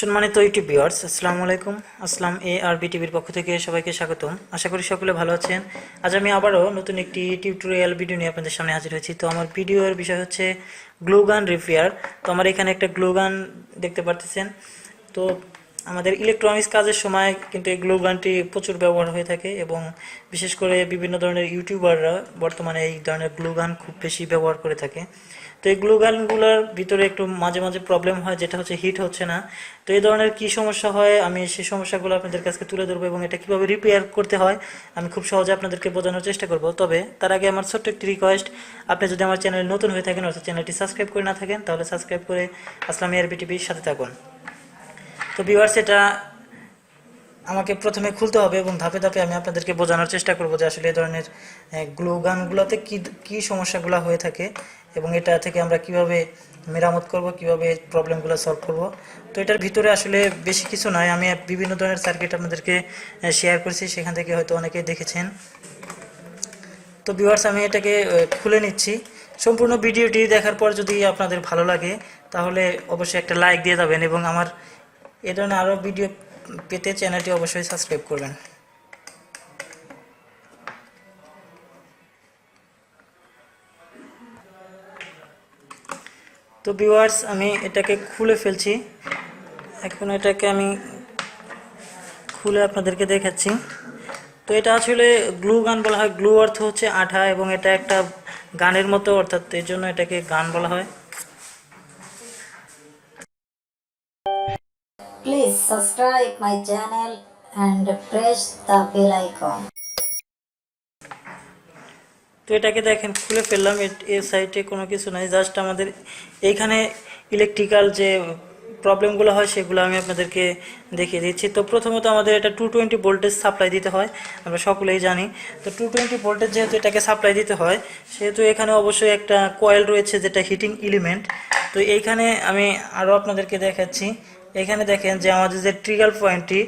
সম্মানিত YouTube viewers আসসালামু আলাইকুম। আসসালাম এ আর বি টিভির পক্ষ থেকে সবাইকে স্বাগতম। আশা করি সকলে ভালো আছেন। আজ আমি আবারও নতুন একটি টিউটোরিয়াল ভিডিও নিয়ে আপনাদের সামনে হাজির হয়েছি। তো আমার ভিডিওর বিষয় হচ্ছে গ্লুগান রিপেয়ার তো আমার এখানে একটা গ্লুগান দেখতে পারতেছেন। তো আমাদের ইলেকট্রনিক্স কাজের সময় কিন্তু এই গ্লু গানটি প্রচুর ব্যবহার হয়ে থাকে এবং বিশেষ করে বিভিন্ন ধরনের ইউটিউবাররা বর্তমানে এই ধরনের গ্লু গান খুব বেশি ব্যবহার করে থাকে। তো এই গ্লু গানগুলোর ভিতরে একটু মাঝে মাঝে প্রবলেম হয়, যেটা হচ্ছে হিট হচ্ছে না। তো এই ধরনের কি সমস্যা হয়, আমি সেই সমস্যাগুলো আপনাদের কাছে তুলে ধরবো এবং এটা কীভাবে রিপেয়ার করতে হয়, আমি খুব সহজে আপনাদেরকে বোঝানোর চেষ্টা করব। তবে তার আগে আমার ছোট্ট একটি রিকোয়েস্ট আপনি যদি আমার চ্যানেল নতুন হয়ে থাকেন অর্থাৎ চ্যানেলটি সাবস্ক্রাইব করে না থাকেন, তাহলে সাবস্ক্রাইব করে আসলাম এয়ারবি টিভির সাথে থাকুন। তো ভিউয়ার্স এটা আমাকে প্রথমে খুলতে হবে এবং ধাপে ধাপে আমি আপনাদেরকে বোঝানোর চেষ্টা করব যে আসলে এই ধরনের গ্লু গানগুলোতে কি কি সমস্যাগুলো হয়ে থাকে এবং এটা থেকে আমরা কীভাবে মেরামত করব, কীভাবে প্রবলেমগুলো সলভ করব। তো এটার ভিতরে আসলে বেশি কিছু নয়, আমি বিভিন্ন ধরনের সার্কিট আপনাদেরকে শেয়ার করেছি, সেখান থেকে হয়তো অনেকেই দেখেছেন। তো ভিউয়ার্স আমি এটাকে খুলে নিচ্ছি। সম্পূর্ণ ভিডিওটি দেখার পর যদি আপনাদের ভালো লাগে, তাহলে অবশ্যই একটা লাইক দিয়ে যাবেন এবং আমার এ ধরনের আরও ভিডিও পেতে চ্যানেলটি অবশ্যই সাবস্ক্রাইব করবেন। তো ভিউয়ার্স আমি এটাকে খুলে ফেলছি। এখন এটাকে আমি খুলে আপনাদেরকে দেখাচ্ছি। তো এটা আসলে গ্লু গান বলা হয়। গ্লু অর্থ হচ্ছে আঠা এবং এটা একটা গানের মতো, অর্থাৎ এর জন্য এটাকে গান বলা হয়। Subscribe my channel and press the bell icon. তো এটাকে দেখেন, খুলে ফেললাম। এর সাইডে কোনো কিছু নাই। জাস্ট আমাদের এইখানে ইলেকট্রিক্যাল যে প্রবলেমগুলো হয়, সেগুলো আমি আপনাদেরকে দেখিয়ে দিচ্ছি। তো প্রথমত আমাদের এটা টু টোয়েন্টি ভোল্টেজ সাপ্লাই দিতে হয়। আমরা সকলেই জানি। তো টু টোয়েন্টি ভোল্টেজ যেহেতু এটাকে সাপ্লাই দিতে হয়, সেহেতু এখানে অবশ্যই একটা কয়েল রয়েছে, যেটা হিটিং এলিমেন্ট তো এইখানে আমি আরও আপনাদেরকে দেখাচ্ছি। এখানে দেখেন যে আমাদের যে ট্রিগাল পয়েন্টটি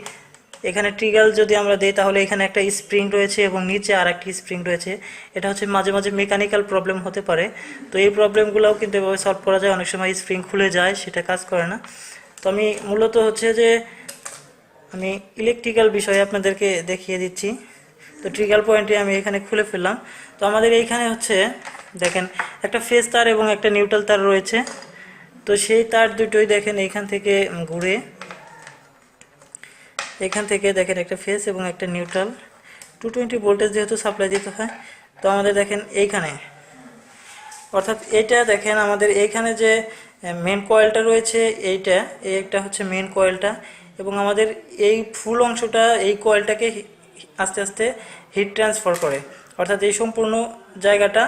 এখানে ট্রিগাল যদি আমরা দিই, তাহলে এখানে একটা স্প্রিং রয়েছে এবং নিচে আর একটি স্প্রিং রয়েছে। এটা হচ্ছে মাঝে মাঝে মেকানিক্যাল প্রবলেম হতে পারে। তো এই প্রবলেমগুলোও কিন্তু এভাবে সলভ করা যায়। অনেক সময় স্প্রিং খুলে যায়, সেটা কাজ করে না। তো আমি মূলত হচ্ছে যে, আমি ইলেকট্রিক্যাল বিষয়ে আপনাদেরকে দেখিয়ে দিচ্ছি। তো ট্রিগাল পয়েন্টে আমি এখানে খুলে ফেললাম। তো আমাদের এইখানে হচ্ছে, দেখেন, একটা ফেস তার এবং একটা নিউট্রাল তার রয়েছে। তো সেই তার দুটোই দেখেন এইখান থেকে ঘুরে। এখান থেকে দেখেন একটা ফেস এবং একটা নিউট্রাল টু টোয়েন্টি ভোল্টেজ যেহেতু সাপ্লাই দিতে হয়, তো আমাদের দেখেন এইখানে। অর্থাৎ এইটা দেখেন আমাদের এইখানে যে মেন কয়েলটা রয়েছে, এইটা, এই একটা হচ্ছে মেন কয়েলটা এবং আমাদের এই ফুল অংশটা, এই কয়েলটাকে আস্তে আস্তে হিট ট্রান্সফার করে। অর্থাৎ এই সম্পূর্ণ জায়গাটা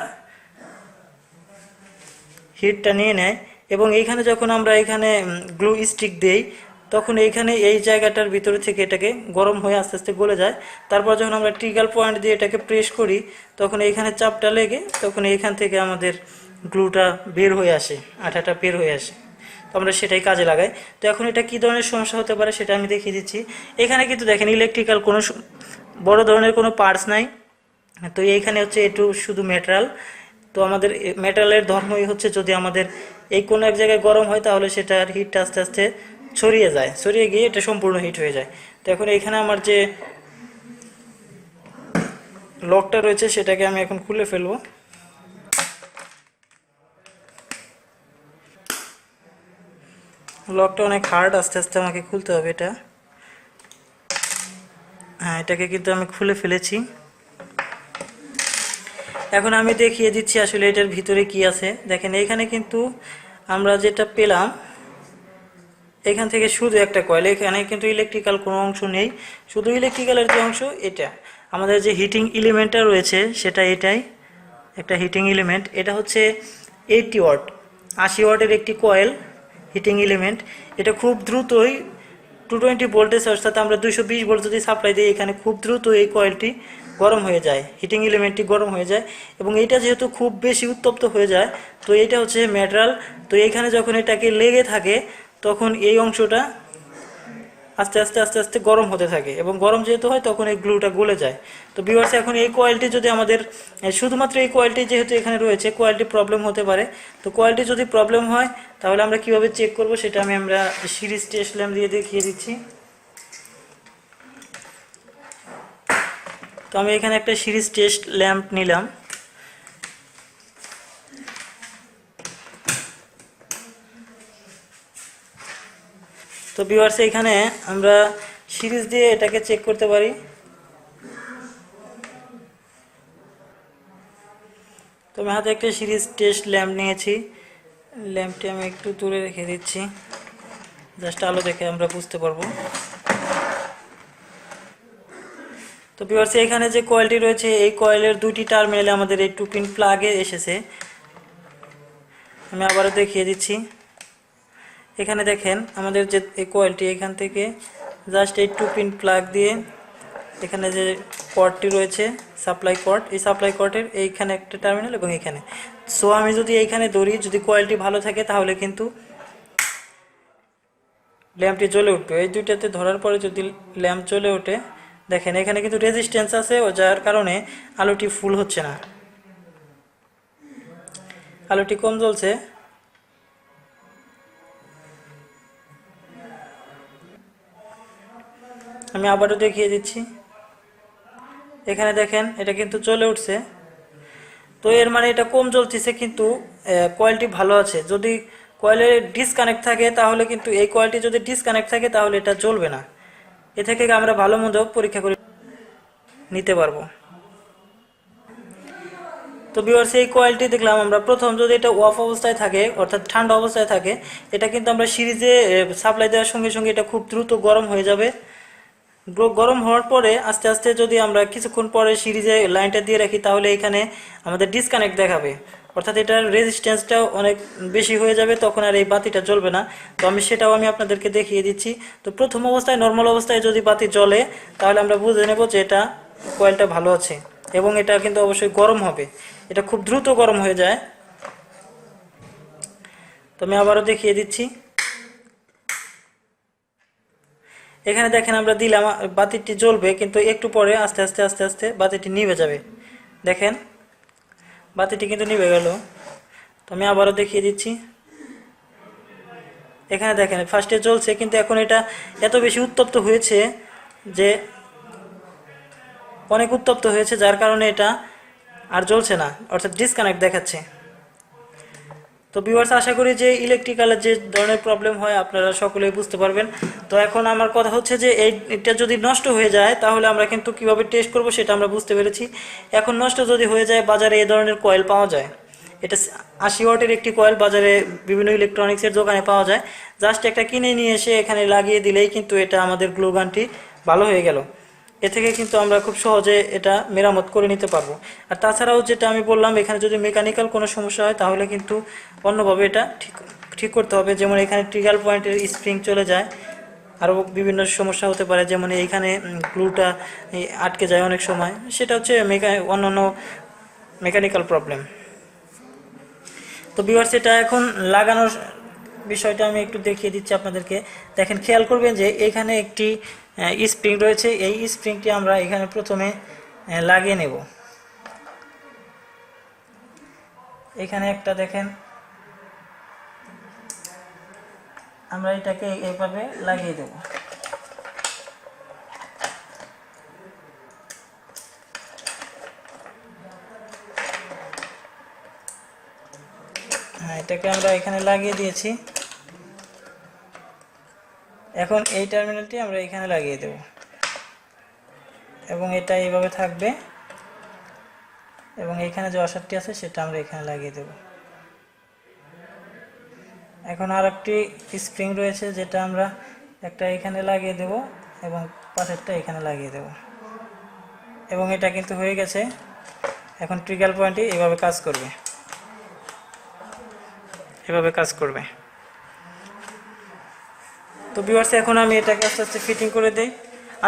হিটটা নিয়ে নেয়। এবং এইখানে যখন আমরা এখানে গ্লু স্টিক দেই, তখন এইখানে এই জায়গাটার ভিতরে থেকে এটাকে গরম হয়ে আস্তে আস্তে গলে যায়। তারপর যখন আমরা ট্রিগাল পয়েন্ট দিয়ে এটাকে প্রেস করি, তখন এইখানে চাপটা লেগে তখন এইখান থেকে আমাদের গ্লুটা বের হয়ে আসে, আঠাটা বের হয়ে আসে। তো আমরা সেটাই কাজে লাগাই। তো এখন এটা কী ধরনের সমস্যা হতে পারে সেটা আমি দেখিয়ে দিচ্ছি। এখানে কিন্তু দেখেন ইলেকট্রিক্যাল কোনো বড় ধরনের কোনো পার্টস নাই। তো এইখানে হচ্ছে একটু শুধু মেটেরিয়াল তো আমাদের মেটালের ধর্মই হচ্ছে যদি আমাদের এই কোনো এক জায়গায় গরম হয় তাহলে সেটার হিটটা আস্তে আস্তে ছড়িয়ে যায়। ছড়িয়ে গিয়ে এটা সম্পূর্ণ হিট হয়ে যায়। তো এখন এখানে আমার যে লকটা রয়েছে সেটাকে আমি এখন খুলে ফেলব। লকটা অনেক হার্ড আস্তে আস্তে আমাকে খুলতে হবে এটা। হ্যাঁ এটাকে কিন্তু আমি খুলে ফেলেছি। এখন আমি দেখিয়ে দিচ্ছি আসলে এটার ভিতরে কি আছে। দেখেন, এখানে কিন্তু আমরা যেটা পেলাম, এখান থেকে শুধু একটা কয়েল এখানে কিন্তু ইলেকট্রিক্যাল কোনো অংশ নেই। শুধু ইলেকট্রিক্যালের যে অংশ, এটা। আমাদের যে হিটিং এলিমেন্টটা রয়েছে, সেটা এটাই। একটা হিটিং এলিমেন্ট এটা হচ্ছে এইটটি ওয়াট আশি ওয়াটের একটি কয়েল হিটিং এলিমেন্ট এটা খুব দ্রুতই টু টোয়েন্টি ভোল্টেজ অর্থাৎ আমরা দুইশো বিশ ভোল্ট যদি সাপ্লাই দিই, এখানে খুব দ্রুত এই কয়েলটি গরম হয়ে যায় হিটিং এলিমেন্টটি গরম হয়ে যায় এবং এইটা যেহেতু খুব বেশি উত্তপ্ত হয়ে যায়, তো এইটা হচ্ছে ম্যাটেরিয়াল। তো এইখানে যখন এটাকে লেগে থাকে, তখন এই অংশটা আস্তে আস্তে আস্তে আস্তে গরম হতে থাকে এবং গরম যেহেতু হয়, তখন এই গ্লুটা গলে যায়। তো ভিউয়ার্স এখন এই কোয়ালিটি যদি আমাদের শুধুমাত্র এই কোয়ালিটি যেহেতু এখানে রয়েছে কোয়ালিটি প্রবলেম হতে পারে। তো কোয়ালিটি যদি প্রবলেম হয়, তাহলে আমরা কীভাবে চেক করব সেটা আমি আমরা সিরিজ টেস্ট ল্যাম্প দিয়ে দেখিয়ে দিচ্ছি। তো আমি এখানে একটা সিরিজ টেস্ট ল্যাম্প নিলাম। তো ভিউয়ার্স, এখানে আমরা সিরিজ দিয়ে এটাকে চেক করতে পারি। তো আমি হাতে একটা সিরিজ টেস্ট ল্যাম্প নিয়েছি। ল্যাম্পটি আমি একটু দূরে রেখে দিচ্ছি। জাস্ট আলো দেখে আমরা বুঝতে পারব। তো ভিউয়ার্স এখানে যে কয়েলটি রয়েছে, এই কয়েলের দুটি টার্মিনালে আমাদের এই টু পিন প্লাগে এসেছে। আমি আবারও দেখিয়ে দিচ্ছি। এখানে দেখেন, আমাদের যে এই কয়েলটি এখান থেকে জাস্ট এই টু পিন প্লাগ দিয়ে এখানে যে কর্ডটি রয়েছে সাপ্লাই কর্ড এই সাপ্লাই কর্ডের এইখানে একটা টার্মিনাল এবং এখানে। সো আমি যদি এইখানে ধরি, যদি কয়েলটি ভালো থাকে, তাহলে কিন্তু ল্যাম্পটি জ্বলে উঠবে। এই দুইটাতে ধরার পরে যদি ল্যাম্প জ্বলে ওঠে দেখেন, এখানে কিন্তু রেজিস্ট্যান্স আছে ও যার কারণে আলুটি ফুল হচ্ছে না। আলুটি কম জ্বলছে। আমি আবারও দেখিয়ে দিচ্ছি। এখানে দেখেন, এটা কিন্তু চলে উঠছে। তো এর মানে এটা কম জ্বলতেছে, কিন্তু কোয়ালিটি ভালো আছে। যদি কয়েলের ডিসকানেক্ট থাকে, তাহলে কিন্তু এই কোয়ালিটি যদি ডিসকানেক্ট থাকে, তাহলে এটা চলবে না। এ থেকে আমরা ভালো মন্দ পরীক্ষা করে নিতে পারব। তো ভিউয়ার্স এই কোয়ালিটি দেখলাম আমরা। প্রথম যদি এটা অফ অবস্থায় থাকে, অর্থাৎ ঠান্ডা অবস্থায় থাকে, এটা কিন্তু আমরা সিরিজে সাপ্লাই দেওয়ার সঙ্গে সঙ্গে এটা খুব দ্রুত গরম হয়ে যাবে। গরম হওয়ার পরে আস্তে আস্তে যদি আমরা কিছুক্ষণ পরে সিরিজে লাইনটা দিয়ে রাখি, তাহলে এখানে আমাদের ডিসকানেক্ট দেখাবে। অর্থাৎ এটার রেজিস্ট্যান্সটাও অনেক বেশি হয়ে যাবে, তখন আর এই বাতিটা জ্বলবে না। তো আমি সেটাও আমি আপনাদেরকে দেখিয়ে দিচ্ছি। তো প্রথম অবস্থায় নর্মাল অবস্থায় যদি বাতি জ্বলে, তাহলে আমরা বুঝে নেব যে এটা কয়েলটা ভালো আছে এবং এটা কিন্তু অবশ্যই গরম হবে। এটা খুব দ্রুত গরম হয়ে যায়। তো আমি আবারও দেখিয়ে দিচ্ছি। এখানে দেখেন আমরা দিলাম, বাতিটি জ্বলবে, কিন্তু একটু পরে আস্তে আস্তে আস্তে আস্তে বাতিটি নিভে যাবে। দেখেন। বাতিটি কিন্তু নিভে গেল। তো আমি আবারও দেখিয়ে দিচ্ছি। এখানে দেখেন ফার্স্টে চলছে কিন্তু এখন এটা এত বেশি উত্তপ্ত হয়েছে যে অনেক উত্তপ্ত হয়েছে, যার কারণে এটা আর জ্বলছে না। অর্থাৎ ডিসকানেক্ট দেখাচ্ছে। তো ভিউয়ার্স আশা করি যে ইলেকট্রিক্যালের যে ধরনের প্রবলেম হয়, আপনারা সকলেই বুঝতে পারবেন। তো এখন আমার কথা হচ্ছে যে, এই এটা যদি নষ্ট হয়ে যায়, তাহলে আমরা কিন্তু কীভাবে টেস্ট করব সেটা আমরা বুঝতে পেরেছি। এখন নষ্ট যদি হয়ে যায়, বাজারে এই ধরনের কয়েল পাওয়া যায়। এটা আশি ওয়াটের একটি কয়েল বাজারে বিভিন্ন ইলেকট্রনিক্সের দোকানে পাওয়া যায়। জাস্ট একটা কিনে নিয়ে এসে এখানে লাগিয়ে দিলেই কিন্তু এটা আমাদের গ্লোগানটি ভালো হয়ে গেল। এ থেকে কিন্তু আমরা খুব সহজে এটা মেরামত করে নিতে পারব। আর তাছাড়াও যেটা আমি বললাম, এখানে যদি মেকানিক্যাল কোনো সমস্যা হয়, তাহলে কিন্তু অন্যভাবে এটা ঠিক ঠিক করতে হবে। যেমন এখানে ট্রিগাল পয়েন্টের স্প্রিং চলে যায়, আরও বিভিন্ন সমস্যা হতে পারে। যেমন এইখানে গ্লুটা আটকে যায় অনেক সময়। সেটা হচ্ছে মেকা অন্যান্য মেকানিক্যাল প্রবলেম তো বিভার্স এটা এখন লাগানোর বিষয়টা আমি একটু দেখিয়ে দিচ্ছি আপনাদেরকে। দেখেন, খেয়াল করবেন যে এখানে একটি স্প্রিং রয়েছে এই স্প্রিংটি আমরা এখানে প্রথমে আহ, লাগিয়ে নেব। এখানে একটা দেখেন। আমরা এটাকে এইভাবে লাগিয়ে দেব। হ্যাঁ এটাকে আমরা এখানে লাগিয়ে দিয়েছি। এখন এই টার্মিনালটি আমরা এখানে লাগিয়ে দেব। এবং এটা এইভাবে থাকবে। এবং এখানে যে অসারটি আছে, সেটা আমরা এখানে লাগিয়ে দেব। এখন আর একটি স্প্রিং রয়েছে, যেটা আমরা একটা এখানে লাগিয়ে দেব এবং পাশেরটা এখানে লাগিয়ে দেব। এবং এটা কিন্তু হয়ে গেছে। এখন ট্রিগাল পয়েন্টটি এভাবে কাজ করবে। এভাবে কাজ করবে। তো ভিউয়ার্স এখন আমি এটাকে আস্তে আস্তে ফিটিং করে দেই।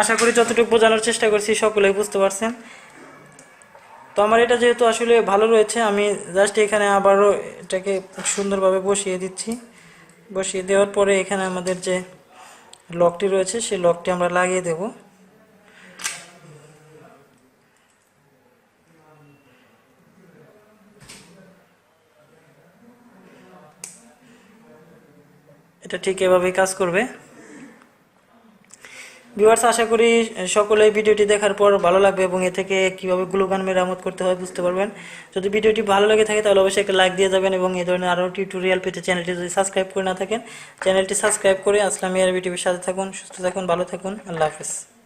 আশা করি যতটুকু বোঝানোর চেষ্টা করছি সকলেই বুঝতে পারছেন। তো আমার এটা যেহেতু আসলে ভালো রয়েছে, আমি জাস্ট এখানে আবারও এটাকে সুন্দরভাবে বসিয়ে দিচ্ছি। বসিয়ে দেওয়ার পরে এখানে আমাদের যে লকটি রয়েছে, সেই লকটি আমরা লাগিয়ে দেব। এটা ঠিক এভাবেই কাজ করবে। ভিউয়ার্স আশা করি সকলে ভিডিওটি দেখার পর ভালো লাগবে এবং এ থেকে কীভাবে গ্লুগান মেরামত করতে হয় বুঝতে পারবেন। যদি ভিডিওটি ভালো লেগে থাকে তাহলে অবশ্যই একটা লাইক দিয়ে যাবেন এবং এই ধরনের আরও টিউটোরিয়াল পেতে চ্যানেলটি যদি সাবস্ক্রাইব করে না থাকেন চ্যানেলটি সাবস্ক্রাইব করে আসলাম এর ভিডিওর সাথে থাকুন, সুস্থ থাকুন, ভালো থাকুন, আল্লাহ হাফেজ।